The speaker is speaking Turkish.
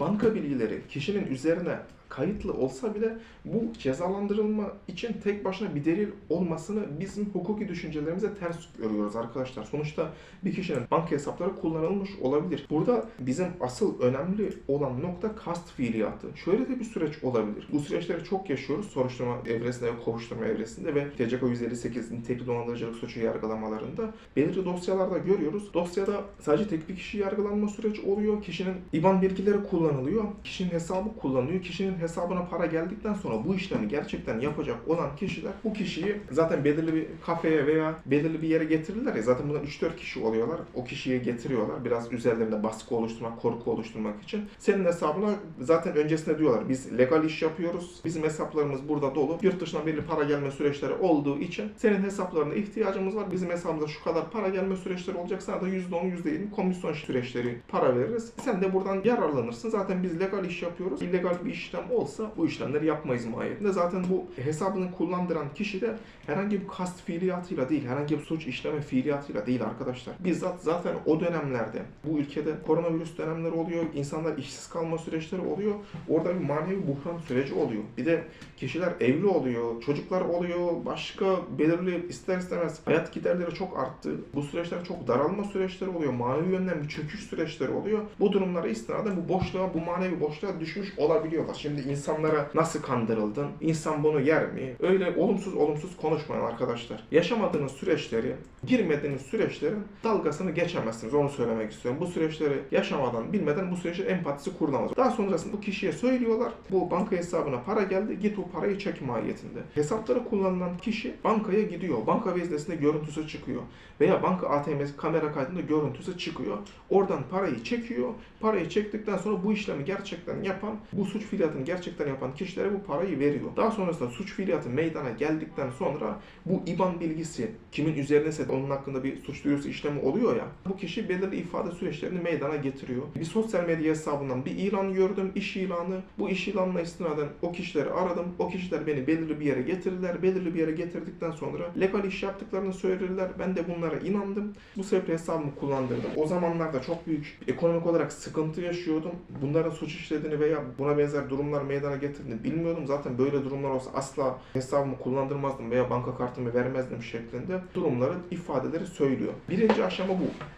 banka bilgileri kişinin üzerine kayıtlı olsa bile bu cezalandırılma için tek başına bir delil olmasını bizim hukuki düşüncelerimize ters görüyoruz arkadaşlar. Sonuçta bir kişinin banka hesapları kullanılmış olabilir. Burada bizim asıl önemli olan nokta kast fiiliyatı. Şöyle de bir süreç olabilir. Bu süreçleri çok yaşıyoruz soruşturma evresinde ve kovuşturma evresinde ve TCK 158 nitelikli dolandırıcılık suçu yargılamalarında belirli dosyalarda görüyoruz. Dosyada sadece tek bir kişi yargılanma süreci oluyor. Kişinin IBAN bilgileri kullanılıyor. Kişinin hesabı kullanılıyor. Kişinin hesabına para geldikten sonra bu işlemi gerçekten yapacak olan kişiler bu kişiyi zaten belirli bir kafeye veya belirli bir yere getirirler ya zaten bunlar 3-4 kişi oluyorlar. O kişiyi getiriyorlar. Biraz üzerlerinde baskı oluşturmak, korku oluşturmak için. Senin hesabına zaten öncesinde diyorlar biz legal iş yapıyoruz. Bizim hesaplarımız burada dolu. Yurt dışından belirli para gelme süreçleri olduğu için senin hesaplarına ihtiyacımız var. Bizim hesabımıza şu kadar para gelme süreçleri olacak. Sana da %10, %20 komisyon süreçleri para veririz. Sen de buradan yararlanırsın. Zaten biz legal iş yapıyoruz. İllegal bir işlem olsa bu işlemleri yapmayız mahiyetinde. Zaten bu hesabını kullandıran kişi de herhangi bir kast fiiliyatıyla değil, herhangi bir suç işleme fiiliyatıyla değil arkadaşlar. Bizzat zaten o dönemlerde bu ülkede koronavirüs dönemleri oluyor, insanlar işsiz kalma süreçleri oluyor. Orada bir manevi buhran süreci oluyor. Bir de kişiler evli oluyor, çocuklar oluyor, başka belirli ister istemez hayat giderleri çok arttı. Bu süreçler çok daralma süreçleri oluyor. Manevi yönden bir çöküş süreçleri oluyor. Bu durumlara istinaden bu boşluğa, bu manevi boşluğa düşmüş olabiliyorlar. Şimdi insanlara nasıl kandırıldın? İnsan bunu yer mi? Öyle olumsuz olumsuz konuşmayın arkadaşlar. Yaşamadığınız süreçleri, girmediğiniz süreçlerin dalgasını geçemezsiniz. Onu söylemek istiyorum. Bu süreçleri yaşamadan, bilmeden bu süreçte empatisi kurulamaz. Daha sonrasında bu kişiye söylüyorlar. Bu banka hesabına para geldi. Git bu parayı çek mahiyetinde. Hesapları kullanılan kişi bankaya gidiyor. Banka veznesinde görüntüsü çıkıyor. Veya banka ATM kamera kaydında görüntüsü çıkıyor. Oradan parayı çekiyor. Parayı çektikten sonra bu işlemi gerçekten yapan, bu suç fiiliyatını gerçekten yapan kişilere bu parayı veriyor. Daha sonrasında suç fiiliyatı meydana geldikten sonra bu IBAN bilgisi kimin üzerineyse onun hakkında bir suç duyurusu işlemi oluyor ya. Bu kişi belirli ifade süreçlerini meydana getiriyor. Bir sosyal medya hesabından bir ilan gördüm, iş ilanı. Bu iş ilanına istinaden o kişileri aradım. O kişiler beni belirli bir yere getirirler. Belirli bir yere getirdikten sonra legal iş yaptıklarını söylerler. Ben de bunlara inandım. Bu sebeple hesabımı kullandırdım. O zamanlarda çok büyük ekonomik olarak sıkıntı yaşıyordum. Bunların suç işlediğini veya buna benzer durumlar meydana getirdiğini bilmiyordum. Zaten böyle durumlar olsa asla hesabımı kullandırmazdım veya banka kartımı vermezdim şeklinde durumları, ifadeleri söylüyor. Birinci aşama bu.